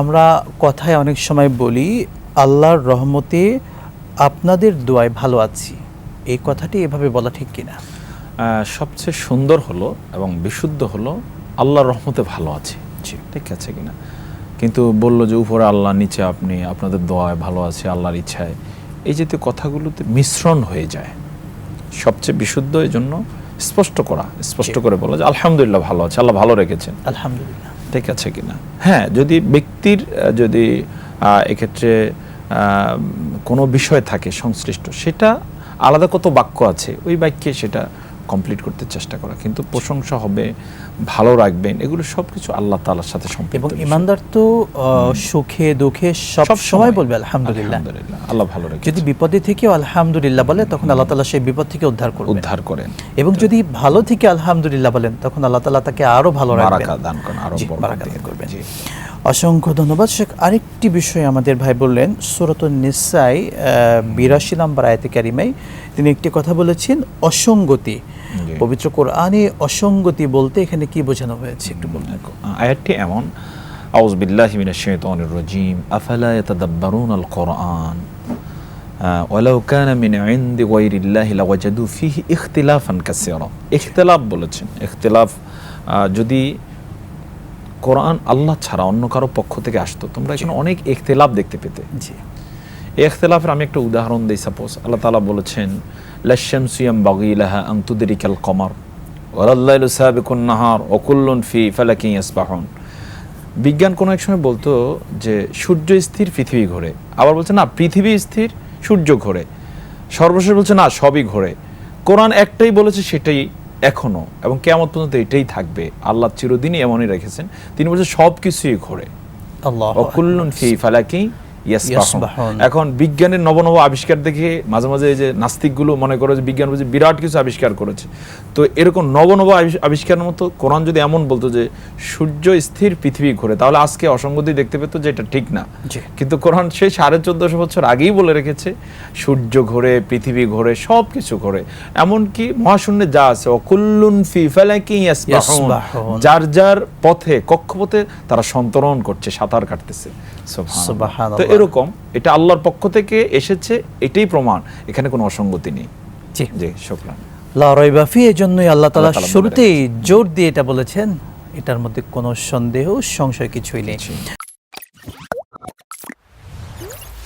আমরা কথায় অনেক সময় বলি আল্লাহর রহমতে আপনাদের দোয়ায় ভালো আছি। এই কথাটি এভাবে বলা ঠিক কিনা? সবচেয়ে সুন্দর হলো এবং বিশুদ্ধ হলো আল্লাহর রহমতে ভালো আছে। ঠিক আছে কিনা? কিন্তু বলল যে উপরে আল্লাহ নিচে আপনি আপনাদের দোয়ায় ভালো আছে আল্লাহর ইচ্ছায়। এই জাতীয় কথাগুলোতে মিশ্রণ হয়ে যায়। সবচেয়ে বিশুদ্ধ এই জন্য স্পষ্ট করা স্পষ্ট করে বলা যে আলহামদুলিল্লাহ ভালো আছে আল্লাহ ভালো রেখেছেন। আলহামদুলিল্লাহ। ঠিক আছে কিনা? হ্যাঁ যদি ব্যক্তির যদি এক্ষেত্রে কোনো বিষয় থাকে সংশ্লিষ্ট, সেটা আলাদা কত বাক্য আছে, ওই বাক্যে সেটা কমপ্লিট করতে চেষ্টা করা। কিন্তু প্রশংসা হবে ভালো রাখবেন এগুলো সব কিছু আল্লাহ তালার সাথে সম্পর্ক এবং ইমানদার তো সুখে দুঃখে সব সময় বলবে আলহামদুলিল্লাহ। আল্লাহ ভালো রেখে যদি বিপদে থেকেও আলহামদুলিল্লাহ বলে তখন আল্লাহ তালা সেই বিপদ থেকে উদ্ধার করবে। উদ্ধার করেন। এবং যদি ভালো থেকে আলহামদুলিল্লাহ বলেন তখন আল্লাহ তালা তাকে আরও ভালো রাখবেন। দান করেন আরও করবেন। অসংখ্য ধন্যবাদ। শেখ আরেকটি বিষয় আমাদের ভাই বললেন সুরত নিসাই বিরাশি নম্বর আয়তে কারিমাই তিনি একটি কথা বলেছেন অসঙ্গতি। পবিত্র কোরআনে অসঙ্গতি বলতে এখানে কি বোঝানো হয়েছে? একটু বলবেন আয়াতটি এমন আউজ বিল্লাহি মিনাশ শাইতানির রাজিম আফালা ইয়াতাদাব্বারুন আল কোরআন ওয়ালাউ কানা মিন ইনদি গায়রিল্লাহি লাওয়াজাদু ফিহি ইখতিলাফান কাসীরা। ইখতিলাফ বলেছেন। ইখতিলাফ যদি কোরআন আল্লাহ ছাড়া অন্য কারও পক্ষ থেকে আসতো তোমরা এখানে অনেক ইখতিলাফ দেখতে পেতে। জি। এই ইখতিলাফের আমি একটা উদাহরণ দিই সাপোজ আল্লাহ তাআলা বলেছেন লাশাম সিয়াম বাগিলাহা আন তুদরিকাল কমার। ওয়ালাল্লাইলু সাবিকুন নাহার ওয়া ফি ফালাকিন ইয়াসবাহুন। বিজ্ঞান কোনো এক সময় বলতো যে সূর্য স্থির পৃথিবী ঘোরে। আবার বলছে না পৃথিবী স্থির সূর্য ঘোরে। সর্বশেষ বলছে না সবই ঘোরে। কোরআন একটাই বলেছে সেটাই এখনও। এবং কেয়ামত পর্যন্ত এটাই থাকবে। আল্লাহ চিরদিনই এমনই রেখেছেন। তিনি বলছেন সব কিছুই ঘোরে। আল্লাহ অকুল্লুন ফি ফালাকি। এখন বিজ্ঞানের নব নব আবিষ্কার দেখে মাঝে মাঝে এই যে নাস্তিকগুলো মনে করে যে বিজ্ঞান বুঝে বিরাট কিছু আবিষ্কার করেছে। তো এরকম নব নব আবিষ- আবিষ্কারের মতো কোরআন যদি এমন বলতো যে সূর্য স্থির পৃথিবী ঘোরে তাহলে আজকে অসঙ্গতি দেখতে পেতো যে এটা ঠিক না। কিন্তু কোরআন সেই সাড়ে চোদ্দশো বছর আগেই বলে রেখেছে সূর্য ঘোরে পৃথিবী ঘোরে সব কিছু ঘোরে। এমনকি মহাশূন্যে যা আছে অকুল্লুন ফি ফালাকি। যার যার পথে কক্ষপথে তারা সন্তরণ করছে সাঁতার কাটতেছে। তো এরকম এটা আল্লাহর পক্ষ থেকে এসেছে এটাই প্রমাণ। এখানে কোনো অসঙ্গতি নেই। জি। জি শুকরান। লা রাইবা জন্যই আল্লাহ তালা শুরুতেই জোর দিয়ে এটা বলেছেন। এটার মধ্যে কোনো সন্দেহ সংশয় কিছুই নেই।